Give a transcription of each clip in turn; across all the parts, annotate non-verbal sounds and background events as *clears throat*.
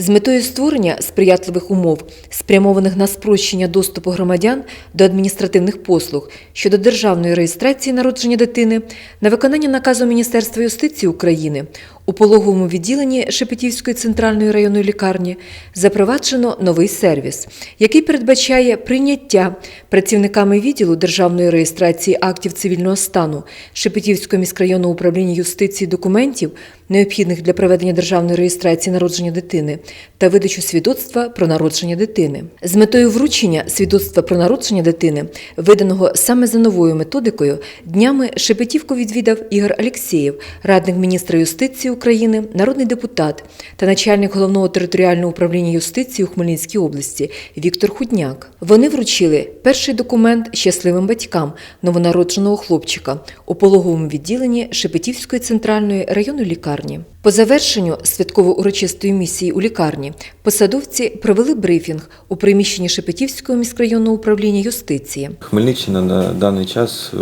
З метою створення сприятливих умов, спрямованих на спрощення доступу громадян до адміністративних послуг щодо державної реєстрації народження дитини, на виконання наказу Міністерства юстиції України у пологовому відділенні Шепетівської центральної районної лікарні запроваджено новий сервіс, який передбачає прийняття працівниками відділу державної реєстрації актів цивільного стану Шепетівського міськрайонного управління юстиції документів, необхідних для проведення державної реєстрації народження дитини та видачу свідоцтва про народження дитини. З метою вручення свідоцтва про народження дитини, виданого саме за новою методикою, днями Шепетівку відвідав Ігор Алєксєєв, радник міністра юстиції України, народний депутат та начальник головного територіального управління юстиції у Хмельницькій області Віктор Худняк. Вони вручили перший документ щасливим батькам новонародженого хлопчика у пологовому відділенні Шепетівської центральної районної лікарні. По завершенню святково-урочистої місії у лікарні посадовці провели брифінг у приміщенні Шепетівського міськрайонного управління юстиції. Хмельниччина на даний час е,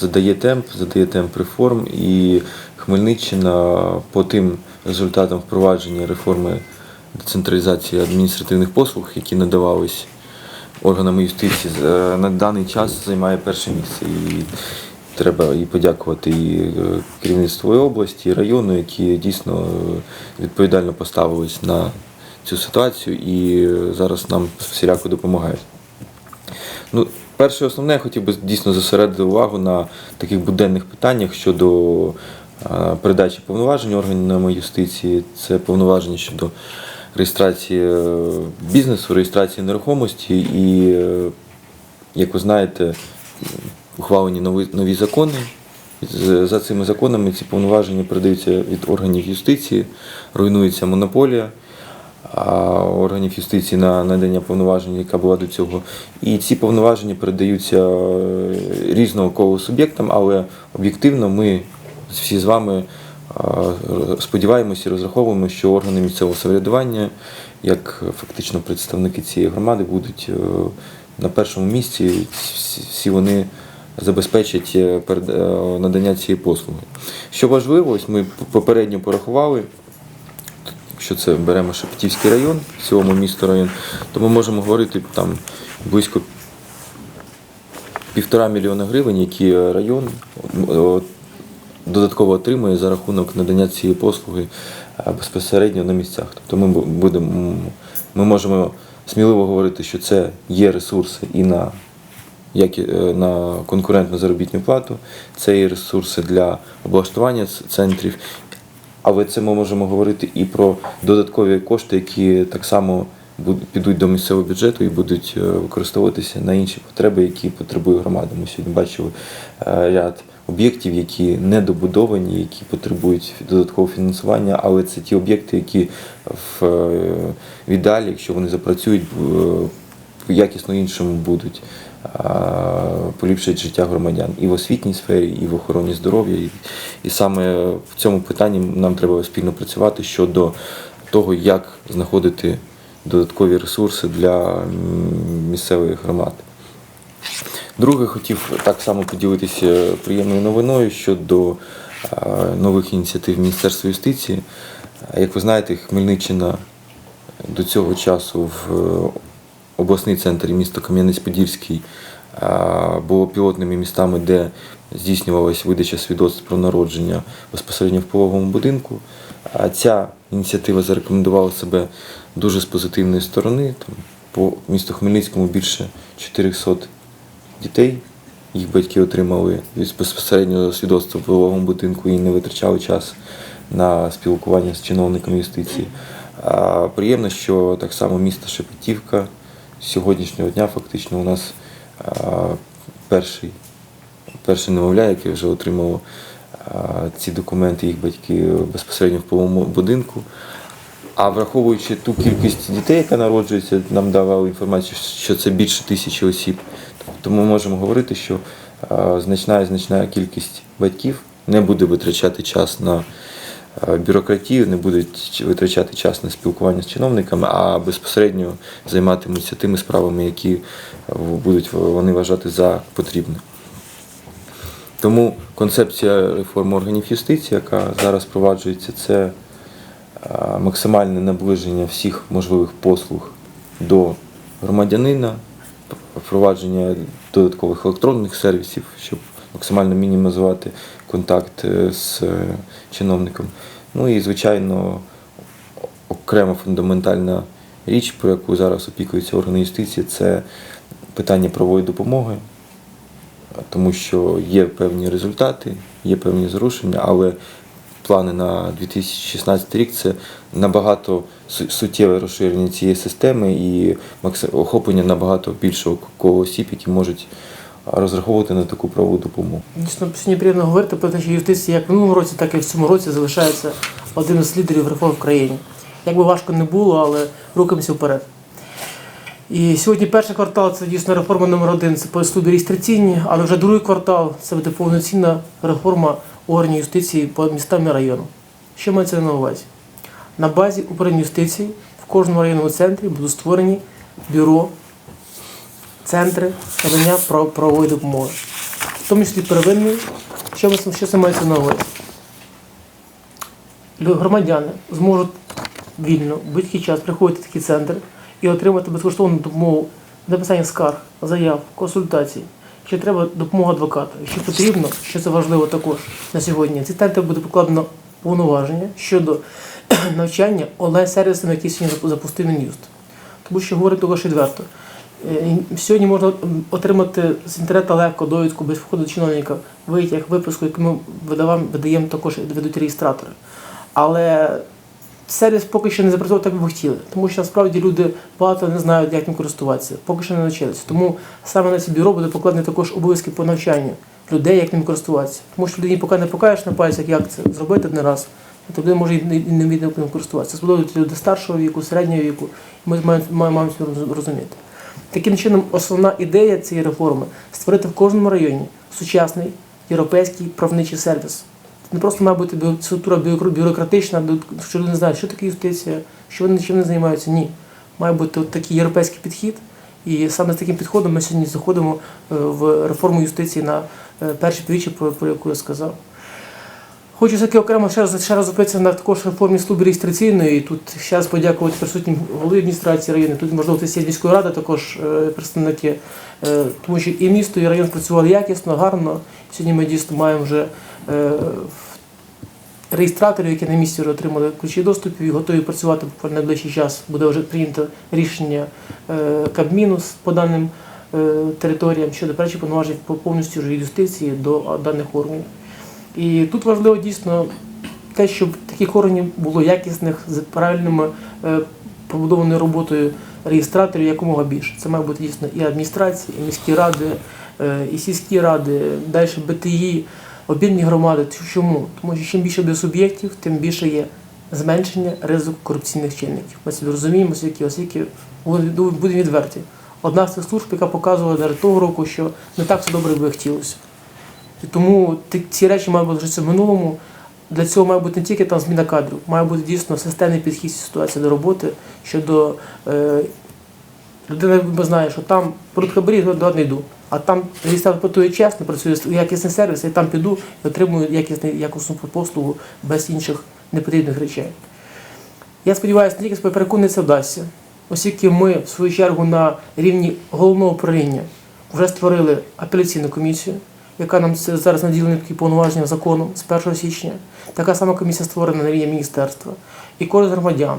задає темп, задає темп реформ, і Хмельниччина по тим результатам впровадження реформи децентралізації адміністративних послуг, які надавались органами юстиції, е, на даний час займає перше місце. І треба і подякувати і е, керівництву і області, і району, які дійсно е, відповідально поставились на цю ситуацію і зараз нам всіляко допомагають. Ну, перше основне, я хотів би дійсно зосередити увагу на таких буденних питаннях щодо передачі повноважень органами юстиції. Це повноваження щодо реєстрації е, бізнесу, реєстрації нерухомості і, е, як ви знаєте, ухвалені нові, нові закони. За цими законами ці повноваження передаються від органів юстиції, руйнується монополія органів юстиції на надання повноважень, яка була до цього. І ці повноваження передаються е, різного колу суб'єктам, але об'єктивно ми всі з вами сподіваємося і розраховуємо, що органи місцевого самоврядування, як фактично представники цієї громади, будуть е, на першому місці. Всі- вони забезпечать е, е, надання цієї послуги. Що важливо, ось ми попередньо порахували. Якщо це беремо Шепетівський район, в цілому місто район, то ми можемо говорити там близько півтора мільйона гривень, які район е, додатково отримує за рахунок надання цієї послуги е, безпосередньо на місцях. Тобто ми будемо, ми можемо сміливо говорити, що це є ресурси і на як е, на конкурентну заробітну плату, це є ресурси для облаштування центрів, але це ми можемо говорити і про додаткові кошти, які так само підуть до місцевого бюджету і будуть е, використовуватися на інші потреби, які потребує громада. Ми сьогодні бачили ряд об'єктів, які недобудовані, які потребують додаткового фінансування, але це ті об'єкти, які в, е, в ідеалі, якщо вони запрацюють, е, якісно іншому будуть а, поліпшать життя громадян і в освітній сфері, і в охороні здоров'я. І, саме в цьому питанні нам треба спільно працювати щодо того, як знаходити додаткові ресурси для м, місцевих громад. Друге, хотів так само поділитися приємною новиною щодо нових ініціатив Міністерства юстиції. Як ви знаєте, Хмельниччина до цього часу в е, обласний центр і місто Кам'янець-Подільський було пілотними містами, де здійснювалась видача свідоцтв про народження безпосередньо в пологовому будинку. А ця ініціатива зарекомендувала себе дуже з позитивної сторони. Там, по місту Хмельницькому більше 400 дітей. Їх батьки отримали від безпосередньо свідоцтво в пологовому будинку і не витрачали час на спілкування з чиновниками юстиції. А приємно, що так само місто Шепетівка з сьогоднішнього дня фактично у нас перший, перший немовля, яке вже отримало ці документи, їх батьки безпосередньо в пологовому будинку. А враховуючи ту кількість дітей, яка народжується, нам давали інформацію, що це більше тисячі осіб. Тобто ми можемо говорити, що е, значна і значна кількість батьків не буде витрачати час на е, бюрократію, не будуть витрачати час на спілкування з чиновниками, а безпосередньо займатимуться тими справами, які е, будуть вони вважати за потрібне. Тому концепція реформи органів юстиції, яка зараз впроваджується, це максимальне наближення всіх можливих послуг до громадянина, впровадження додаткових електронних сервісів, щоб максимально мінімізувати контакт е, з е, чиновником. Ну і, звичайно, окрема фундаментальна річ, про яку зараз опікуються органи юстиції, це питання правової допомоги, тому що є певні результати, є певні зрушення, але плани на 2016 рік це набагато суттєве розширення цієї системи і охоплення набагато більшого кола осіб, які можуть розраховувати на таку правову допомогу. Дійсно, сьогодні приємно говорити про те, що юстиція як в минулому році, так і в цьому році залишається одним з лідерів реформ в країні. Як би важко не було, але рухаємося вперед. І сьогодні перший квартал це дійсно реформа номер один, це по службі реєстраційні, але вже другий квартал це буде повноцінна реформа органів юстиції по містам і районам. Що мається на увазі? На базі управління юстиції в кожному районному центрі будуть створені бюро, центри надання правової допомоги в тому числі первинний, що, що це мається на увазі? Громадяни зможуть вільно, будь-який час приходити в такий центр і отримати безкоштовну допомогу написання скарг, заяв, консультацій. Якщо треба допомога адвоката, якщо потрібно, що це важливо також на сьогодні, центр буде покладено повноваження щодо *clears throat* навчання онлайн-сервісами, які сьогодні запу- запустив Мін'юст. Тому що говорить також відверто. Е, Сьогодні можна отримати з інтернету легко довідку без входу до чиновника, витяг, виписку, яку ми видаємо також ведуть реєстратори. Але сервіс поки що не запрацьовував так, як би хотіли, тому що насправді люди багато не знають, як ним користуватися, поки що не навчилися. Тому саме на це бюро буде покладені також обов'язки по навчанню людей, як ним користуватися. Тому що людині поки не покажеш на пальцях, як це зробити один раз, то людина може і не, вміти ним користуватися. Особливо люди старшого віку, середнього віку. Ми маємо, маємо це розуміти. Таким чином, основна ідея цієї реформи створити в кожному районі сучасний європейський правничий сервіс. Не просто має бути структура бюро- бюрократична, що люди не знають, що таке юстиція, що вони чим вони займаються. Ні. Має бути от такий європейський підхід. І саме з таким підходом ми сьогодні заходимо е, в реформу юстиції на е, перші півріччя, про, про яку я сказав. Хочу все-таки окремо ще раз, ще раз зупинитися на також реформі служби реєстраційної. Тут ще раз подякувати присутнім голові адміністрації району. Тут, можливо, є міської ради, також е, представники, тому що і місто, і район працювали якісно, гарно. Сьогодні ми дійсно маємо вже реєстраторів, які на місці вже отримали ключі доступу і готові працювати буквально найближчий час. Буде вже прийнято рішення е, Кабміну по даним е, територіям щодо перших повноважень по повністю вже юстиції до даних органів. І тут важливо дійсно те, щоб таких органів було якісних з правильними е, побудованою роботою реєстраторів якомога більше. Це має бути дійсно і адміністрації, і міські ради, е, і сільські ради, далі БТІ, об'єднані громади. Чому? Тому що чим більше буде суб'єктів, тим більше є зменшення ризику корупційних чинників. Ми собі розуміємо, оскільки, оскільки будемо відверті. Одна з цих служб, яка показувала навіть того року, що не так все добре би хотілося. І тому ці речі мають бути в минулому. Для цього має бути не тільки там зміна кадрів, має бути дійсно системний підхід ситуації до роботи щодо е, людина знає, що там хабарі, до не йду. А там працює чесно, працює якісний сервіс, і там піду і отримую якісний, якісну послугу без інших непотрібних речей. Я сподіваюся, тільки переконаний, це вдасться, оскільки ми, в свою чергу, на рівні головного управління вже створили апеляційну комісію, яка нам зараз наділена такі повноваження законом з 1 січня. Така сама комісія створена на рівні міністерства. І кожен громадян,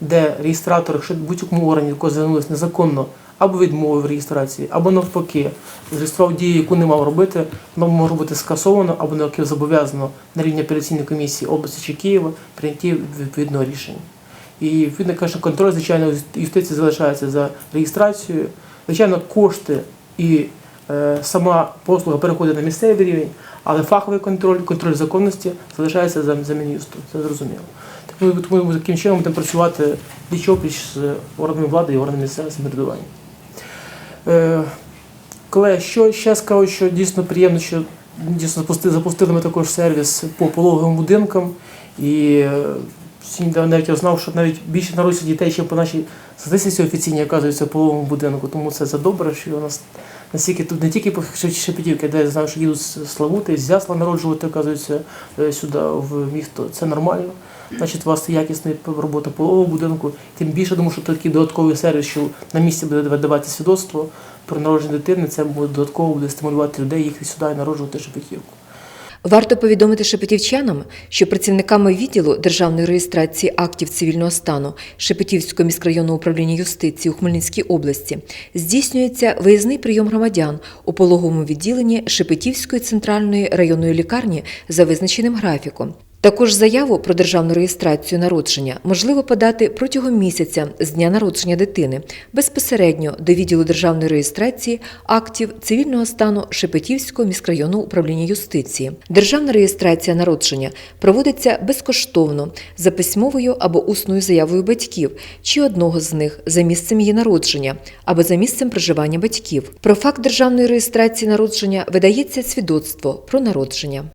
де реєстратор, якщо будь-якому органі, якого звернулися незаконно, або відмовив реєстрації, або навпаки, зареєстрував дію, яку не мав робити, воно може бути скасовано або навпаки зобов'язано на рівні апеляційної комісії області чи Києва прийняти відповідного рішення. І відповідно, каже, контроль, звичайно, юстиції залишається за реєстрацією. Звичайно, кошти і е, сама послуга переходить на місцевий рівень, але фаховий контроль, контроль законності залишається за, за Мін'юстом. Це зрозуміло. Тому, таким чином будемо працювати пліч-опліч з органами влади і органами місцевого самоврядування. Е, Колеги, що ще скажу, що дійсно приємно, що дійсно запустили, ми також сервіс по пологовим будинкам. І е, навіть я знав, що навіть більше народиться дітей, ще по нашій статистиці офіційній оказується в пологовому будинку. Тому це за добре, що у нас настільки тут не тільки по Шепетівки, де я знаю, що їдуть з Славути, з Ясла народжувати, оказується, е, сюди в місто. Це нормально. Значить, у вас якісна робота полового будинку. Тим більше, тому що такий додатковий сервіс, що на місці буде видавати свідоцтво про народження дитини, це буде додатково буде стимулювати людей їхати сюди народжувати Шепетівку. Варто повідомити шепетівчанам, що працівниками відділу державної реєстрації актів цивільного стану Шепетівського міськрайонного управління юстиції у Хмельницькій області здійснюється виїзний прийом громадян у пологовому відділенні Шепетівської центральної районної лікарні за визначеним графіком. Також заяву про державну реєстрацію народження можливо подати протягом місяця з дня народження дитини безпосередньо до відділу державної реєстрації актів цивільного стану Шепетівського міськрайонного управління юстиції. Державна реєстрація народження проводиться безкоштовно за письмовою або усною заявою батьків чи одного з них за місцем її народження або за місцем проживання батьків. Про факт державної реєстрації народження видається свідоцтво про народження.